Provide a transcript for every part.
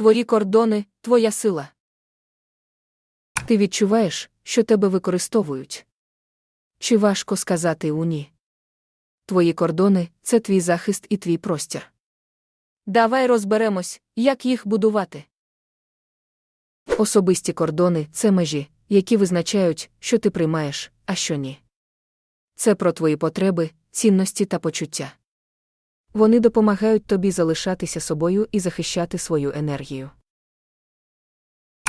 Твої кордони, твоя сила. Ти відчуваєш, що тебе використовують. Чи важко сказати у ні? Твої кордони це твій захист і твій простір. Давай розберемось, як їх будувати. Особисті кордони це межі, які визначають, що ти приймаєш, а що ні. Це про твої потреби, цінності та почуття. Вони допомагають тобі залишатися собою і захищати свою енергію.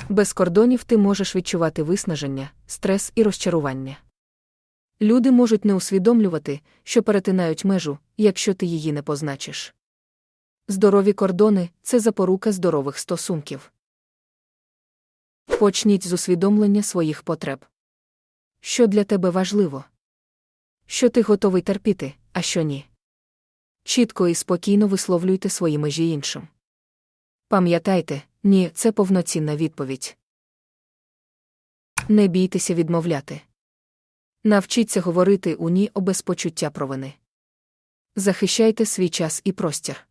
Без кордонів ти можеш відчувати виснаження, стрес і розчарування. Люди можуть не усвідомлювати, що перетинають межу, якщо ти її не позначиш. Здорові кордони це запорука здорових стосунків. Почніть з усвідомлення своїх потреб. Що для тебе важливо? Що ти готовий терпіти, а що ні? Чітко і спокійно висловлюйте свої межі іншим. Пам'ятайте, ні, це повноцінна відповідь. Не бійтеся відмовляти. Навчіться говорити у ні без почуття провини. Захищайте свій час і простір.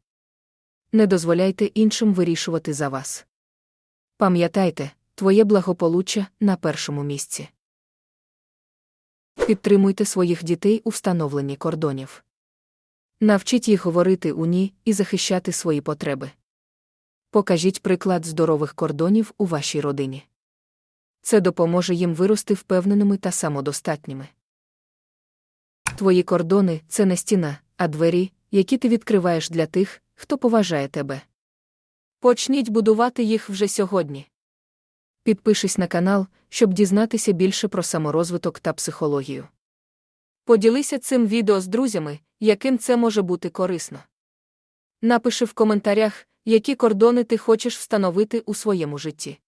Не дозволяйте іншим вирішувати за вас. Пам'ятайте, твоє благополуччя на першому місці. Підтримуйте своїх дітей у встановленні кордонів. Навчіть їх говорити у ні і захищати свої потреби. Покажіть приклад здорових кордонів у вашій родині. Це допоможе їм вирости впевненими та самодостатніми. Твої кордони це не стіна, а двері, які ти відкриваєш для тих, хто поважає тебе. Почніть будувати їх вже сьогодні. Підпишись на канал, щоб дізнатися більше про саморозвиток та психологію. Поділися цим відео з друзями, яким це може бути корисно. Напиши в коментарях, які кордони ти хочеш встановити у своєму житті.